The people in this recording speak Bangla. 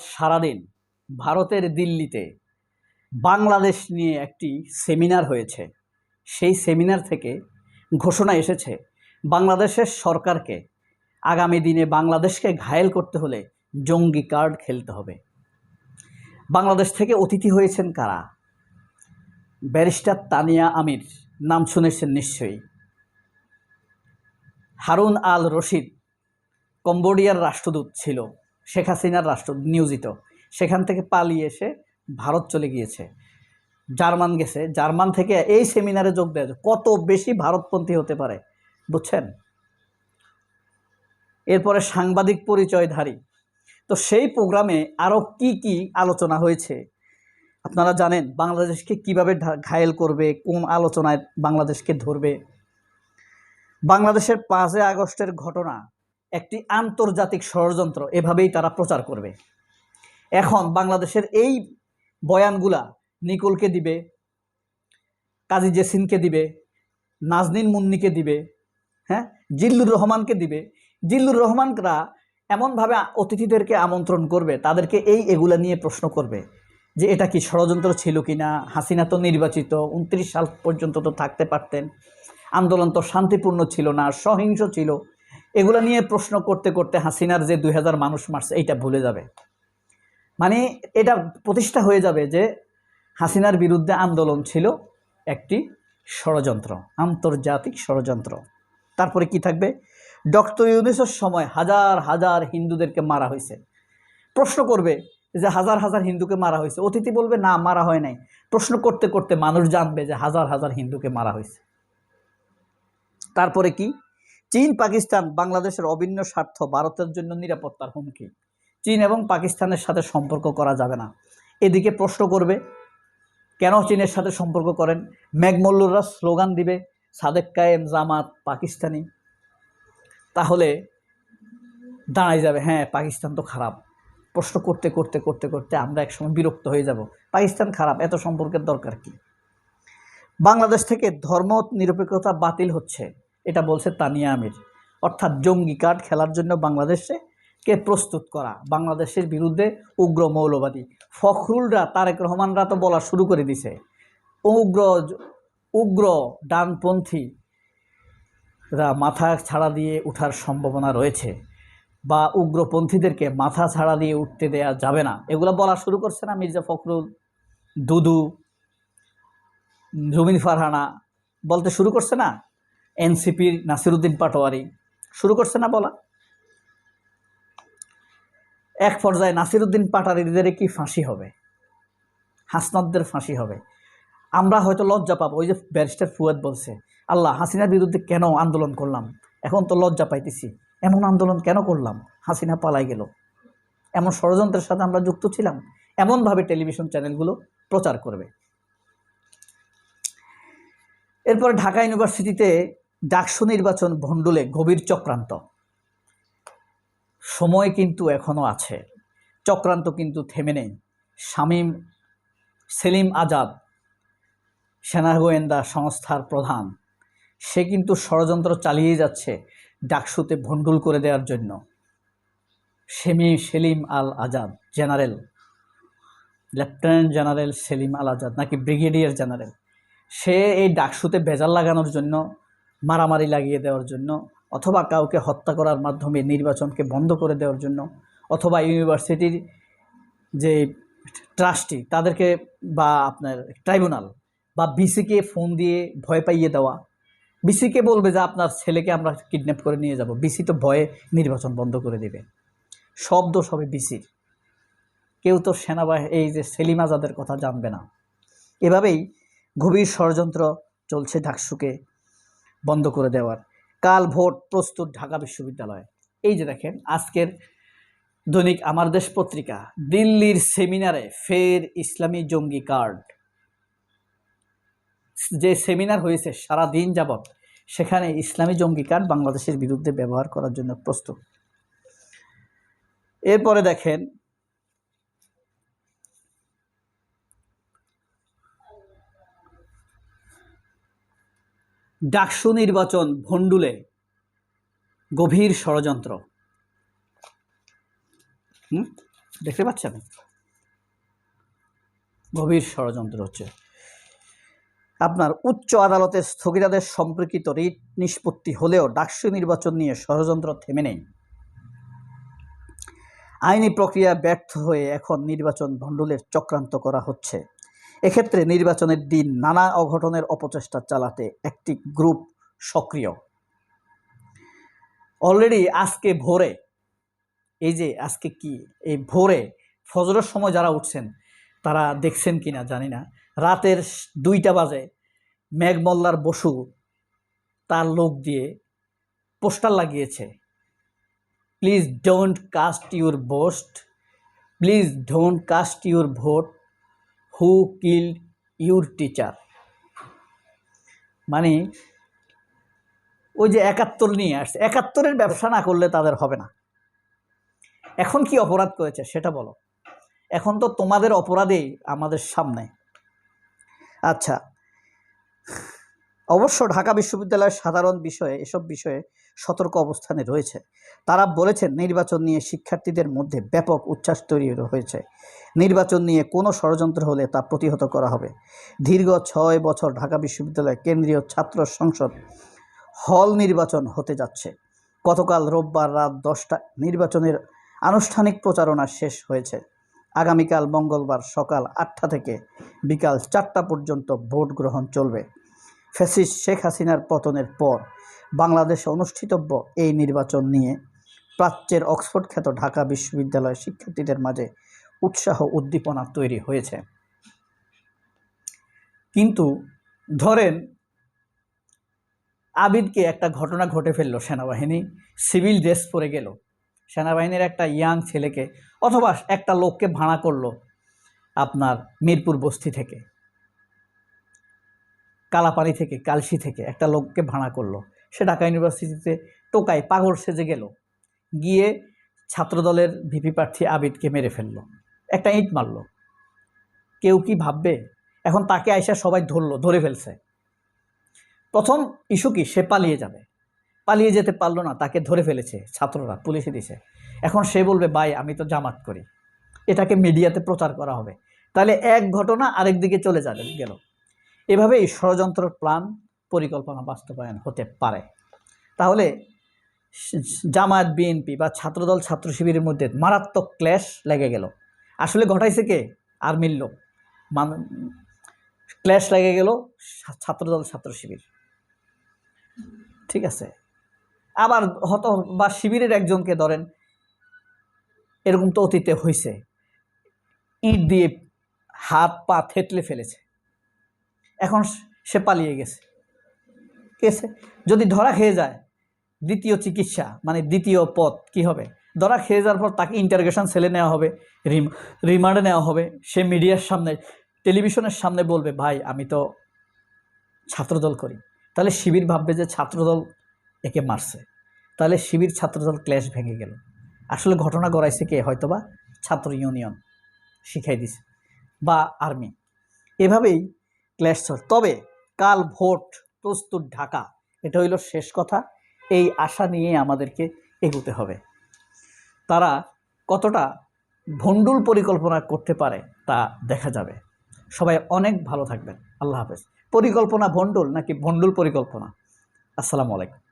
সারাদিন ভারতের দিল্লিতে বাংলাদেশ নিয়ে একটি সেমিনার হয়েছে। সেই সেমিনার থেকে ঘোষণা এসেছে, বাংলাদেশের সরকারকে আগামী দিনে বাংলাদেশকে ঘায়েল করতে হলে জঙ্গি কার্ড খেলতে হবে। বাংলাদেশ থেকে অতিথি হয়েছেন কারা? ব্যারিস্টার তানিয়া আমির, নাম শুনেছেন নিশ্চয়ই। হারুন আল রশিদ, কম্বোডিয়ার রাষ্ট্রদূত ছিল। শেখ হাসিনার রাষ্ট্র নিয়োজিত। সেখান থেকে পালিয়ে এসে ভারত চলে গিয়েছে। জার্মান গেছে। জার্মান থেকে এই সেমিনারে যোগ দেয় কত বেশি ভারতপন্থী হতে পারে, বুঝছেন? এরপরে সাংবাদিক পরিচয়ধারী। তো সেই প্রোগ্রামে আরও কি কি আলোচনা হয়েছে? আপনারা জানেন বাংলাদেশকে কীভাবে ঘায়েল করবে, কোন আলোচনায় বাংলাদেশকে ধরবে? বাংলাদেশের পাঁচই আগস্টের ঘটনা একটি আন্তর্জাতিক ষড়যন্ত্র, এভাবেই তারা প্রচার করবে। এখন বাংলাদেশের এই বয়ানগুলা নিকোলকে দিবে, কাজী জেসিনকে দিবে, নাজনীন মুন্নিকে দিবে হ্যাঁ জিল্লুর রহমানকে দিবে। জিল্লুর রহমানরা এমনভাবে অতিথিদেরকে আমন্ত্রণ করবে, তাদেরকে এই এগুলা নিয়ে প্রশ্ন করবে যে এটা কি ষড়যন্ত্র ছিল কি না? হাসিনা তো নির্বাচিত, উনত্রিশ সাল পর্যন্ত তো থাকতে পারতেন। আন্দোলন তো শান্তিপূর্ণ ছিল না, সহিংস ছিল। এগুলো নিয়ে প্রশ্ন করতে করতে হাসিনার যে দুই হাজার মানুষ মারছে, এইটা ভুলে যাবে। মানে এটা প্রতিষ্ঠা হয়ে যাবে যে হাসিনার বিরুদ্ধে আন্দোলন ছিল একটি ষড়যন্ত্র, আন্তর্জাতিক ষড়যন্ত্র। তারপরে কি থাকবে? ডক্টর ইউনিসের সময় হাজার হাজার হিন্দুদেরকে মারা হয়েছে। প্রশ্ন করবে যে হাজার হাজার হিন্দুকে মারা হয়েছে। অতিথি বলবে, না, মারা হয় নাই। প্রশ্ন করতে করতে মানুষ জানবে যে হাজার হাজার হিন্দুকে মারা হয়েছে। তারপরে কি? চীন, পাকিস্তান বাংলাদেশের অভিন্ন স্বার্থ ভারতের জন্য নিরাপত্তার হুমকি। চীন এবং পাকিস্তানের সাথে সম্পর্ক করা যাবে না। এদিকে প্রশ্ন করবে, কেন চীনের সাথে সম্পর্ক করেন? ম্যাগমল্লুররা স্লোগান দিবে, সাদেক কায়েম জামাত পাকিস্তানি। তাহলে দাঁড়াই যাবে হ্যাঁ পাকিস্তান তো খারাপ। প্রশ্ন করতে করতে করতে করতে আমরা একসময় বিরক্ত হয়ে যাব। পাকিস্তান খারাপ, এত সম্পর্কের দরকার কি? বাংলাদেশ থেকে ধর্ম নিরপেক্ষতা বাতিল হচ্ছে। এটা বলছে তানিয়া আমির। অর্থাৎ জঙ্গি কার্ড খেলার জন্য বাংলাদেশে কে প্রস্তুত করা? বাংলাদেশের বিরুদ্ধে উগ্র মৌলবাদী। ফখরুলরা, তারেক রহমানরা তো বলা শুরু করে দিছে। উগ্র উগ্র ডানপন্থী রা মাথা ছাড়া দিয়ে উঠার সম্ভাবনা রয়েছে বা উগ্রপন্থীদেরকে মাথা ছাড়া দিয়ে উঠতে দেয়া যাবে না। এগুলো বলা শুরু করছে না মির্জা ফখরুল, দুদু, জমিন ফারহানা, বলতে শুরু করছে না? এনসিপির নাসিরুদ্দিন পাটোয়ারি। শুরু করছে না বলা? এক পর্যায়ে নাসিরুদ্দিন পাটারিদের কি ফাঁসি হবে? হাসনাদদের ফাঁসি হবে। আমরা হয়তো লজ্জা পাবো, ওই যে ব্যারিস্টার ফুয়াদ বলছে, আল্লাহ, হাসিনার বিরুদ্ধে কেন আন্দোলন করলাম? এখন তো লজ্জা পাইতেছি। এমন আন্দোলন কেন করলাম? হাসিনা পালাই গেল। এমন ষড়যন্ত্রের সাথে আমরা যুক্ত ছিলাম? এমনভাবে টেলিভিশন চ্যানেলগুলো প্রচার করবে। এরপরে ঢাকা ইউনিভার্সিটিতে ডাকসু নির্বাচন ভণ্ডুলে গভীর চক্রান্ত। সময় কিন্তু এখনও আছে। চক্রান্ত কিন্তু থেমে নেই। শামীম সেলিম আজাদ, সেনা গোয়েন্দা সংস্থার প্রধান, সে কিন্তু ষড়যন্ত্র চালিয়ে যাচ্ছে ডাকসুতে ভণ্ডুল করে দেওয়ার জন্য। Semi Selim Al Azad, general, lieutenant general Selim Al Azad, নাকি ব্রিগেডিয়ার জেনারেল, সে এই ডাকসুতে ভেজাল লাগানোর জন্য মারামারি লাগিয়ে দেওয়ার জন্য, অথবা কাউকে হত্যা করার মাধ্যমে নির্বাচনকে বন্ধ করে দেওয়ার জন্য, অথবা ইউনিভার্সিটির যে ট্রাস্টি, তাদেরকে বা আপনার ট্রাইব্যুনাল বা বিসিকে ফোন দিয়ে ভয় পাইয়ে দেওয়া। বিসিকে বলবে যে, আপনার ছেলেকে আমরা কিডন্যাপ করে নিয়ে যাব। বিসি তো ভয়ে নির্বাচন বন্ধ করে দেবে। সব দোষ হবে বিসির। কেউ তো সেনাবাহিনী এই যে সেলিম আজাদের কথা জানবে না। এভাবেই গভীর ষড়যন্ত্র চলছে ডাকসুকে বন্ধ করে দেওয়ার। কাল ভোট প্রস্তুত ঢাকা বিশ্ববিদ্যালয়। এই যে দেখেন, আজকের দৈনিক আমার দেশ পত্রিকা, দিল্লির সেমিনারে ফের ইসলামী জঙ্গি কার্ড। যে সেমিনার হয়েছে সারা দিন যাবৎ, সেখানে ইসলামী জঙ্গি কার্ড বাংলাদেশের বিরুদ্ধে ব্যবহার করার জন্য প্রস্তুত। এরপরে দেখেন ডাকসু নির্বাচন ভণ্ডুলে গভীর ষড়যন্ত্র। দেখতে পাচ্ছেন? গভীর ষড়যন্ত্র হচ্ছে। আপনার উচ্চ আদালতে স্থগিতাদেশ সম্পর্কিত রিট নিষ্পত্তি হলেও ডাকসু নির্বাচন নিয়ে ষড়যন্ত্র থেমে নেই। আইনি প্রক্রিয়া ব্যর্থ হয়ে এখন নির্বাচন ভণ্ডুলের চক্রান্ত করা হচ্ছে। এক্ষেত্রে নির্বাচনের দিন নানা অঘটনের অপচেষ্টা চালাতে একটি গ্রুপ সক্রিয়। অলরেডি আজকে ভোরে, এই যে আজকে কি, এই ভোরে ফজরের সময় যারা উঠছেন, তারা দেখছেন কি না জানি না। রাতের দুইটা বাজে মেঘমল্লার বসু তার লোক দিয়ে পোস্টার লাগিয়েছে। Please don't cast your boost please don't cast your vote who killed your teacher. মানে ওই যে একাত্তর নিয়ে আসছে। একাত্তরের ব্যবসা না করলে তাদের হবে না। এখন কি অপরাধ করেছে সেটা বলো। এখন তো তোমাদের অপরাধেই আমাদের সামনে। আচ্ছা অবশ্য ঢাকা বিশ্ববিদ্যালয়ের সাধারণ বিষয়ে, এসব বিষয়ে সতর্ক অবস্থানে রয়েছে। তারা বলেছেন, নির্বাচন নিয়ে শিক্ষার্থীদের মধ্যে ব্যাপক উচ্ছ্বাস তৈরি হয়েছে। নির্বাচন নিয়ে কোনো ষড়যন্ত্র হলে তা প্রতিহত করা হবে। দীর্ঘ ছয় বছর ঢাকা বিশ্ববিদ্যালয় কেন্দ্রীয় ছাত্র সংসদ হল নির্বাচন হতে যাচ্ছে। গতকাল রোববার রাত দশটা নির্বাচনের আনুষ্ঠানিক প্রচারণা শেষ হয়েছে। আগামীকাল মঙ্গলবার সকাল আটটা থেকে বিকাল চারটা পর্যন্ত ভোট গ্রহণ চলবে। ফ্যাসিস্ট শেখ হাসিনার পতনের পর বাংলাদেশে অনুষ্ঠিতব্য এই নির্বাচন নিয়ে প্রাচ্যের অক্সফোর্ড খ্যাত ঢাকা বিশ্ববিদ্যালয়ের শিক্ষার্থীদের মাঝে উৎসাহ উদ্দীপনা তৈরি হয়েছে। কিন্তু ধরেন, আবিদকে একটা ঘটনা ঘটে ফেলল সেনাবাহিনী, সিভিল ড্রেস পরে গেল। সেনাবাহিনীর একটা ইয়াং ছেলেকে অথবা একটা লোককে ভাড়া করল আপনার মিরপুর বস্তি থেকে কালাপানি থেকে, কালসি থেকে একটা লোককে ভাড়া করল। সে ঢাকা ইউনিভার্সিটিতে টোকায় পাগল সেজে গেল। গিয়ে ছাত্রদলের ভিপি প্রার্থী আবিদকে মেরে ফেলল। একটা ইট মারলো। কেউ কি ভাববে? এখন তাকে আইসা সবাই ধরলো, ধরে ফেলছে। প্রথম ইস্যু কি? সে পালিয়ে যাবে। পালিয়ে যেতে পারল না, তাকে ধরে ফেলেছে ছাত্ররা, পুলিশে দিছে। এখন সে বলবে, ভাই, আমি তো জামাত করি। এটাকে মিডিয়াতে প্রচার করা হবে। তাহলে এক ঘটনা আরেক দিকে চলে যাবে, গেল। এভাবেই ষড়যন্ত্র প্ল্যান পরিকল্পনা বাস্তবায়ন হতে পারে। তাহলে জামায়াত, বিএনপি বা ছাত্রদল, ছাত্র শিবিরের মধ্যে মারাত্মক ক্ল্যাশ লেগে গেল। আসলে ঘটাইছে কে? আর্মির লোক। মান, ক্ল্যাশ লেগে গেল ছাত্রদল, ছাত্র শিবির। ঠিক আছে? আবার হত, বা শিবিরের একজনকে ধরেন, এরকম তো অতীতে হয়েছে ইট দিয়ে হাত পা থেতলে ফেলেছে। এখন সে পালিয়ে গেছে। গেছে যদি ধরা খেয়ে যায়, দ্বিতীয় চিকিৎসা মানে দ্বিতীয় পথ কি হবে? ধরা খেয়ে যাওয়ার পর তাকে ইন্টারগেশন সেলে নেওয়া হবে, রিম রিমান্ডে নেওয়া হবে। সে মিডিয়ার সামনে টেলিভিশনের সামনে বলবে, ভাই, আমি তো ছাত্রদল করি। তাহলে শিবির ভাববে যে ছাত্রদল একে মারছে। তাহলে শিবির ছাত্রদল ক্ল্যাশ ভেঙে গেল। আসলে ঘটনা গড়াইছে কে? হয়তোবা ছাত্র ইউনিয়ন শিখাই দিছে, বা আর্মি এভাবেই ক্ল্যাশ চল। তবে কাল ভোট প্রস্তুত ঢাকা। এটা হইল শেষ কথা। এই আশা নিয়ে আমাদেরকে এগুতে হবে। তারা কতটা ভণ্ডুল পরিকল্পনা করতে পারে তা দেখা যাবে। সবাই অনেক ভালো থাকবেন। আল্লাহ হাফেজ। পরিকল্পনা ভণ্ডুল নাকি ভণ্ডুল পরিকল্পনা? আসসালামু আলাইকুম।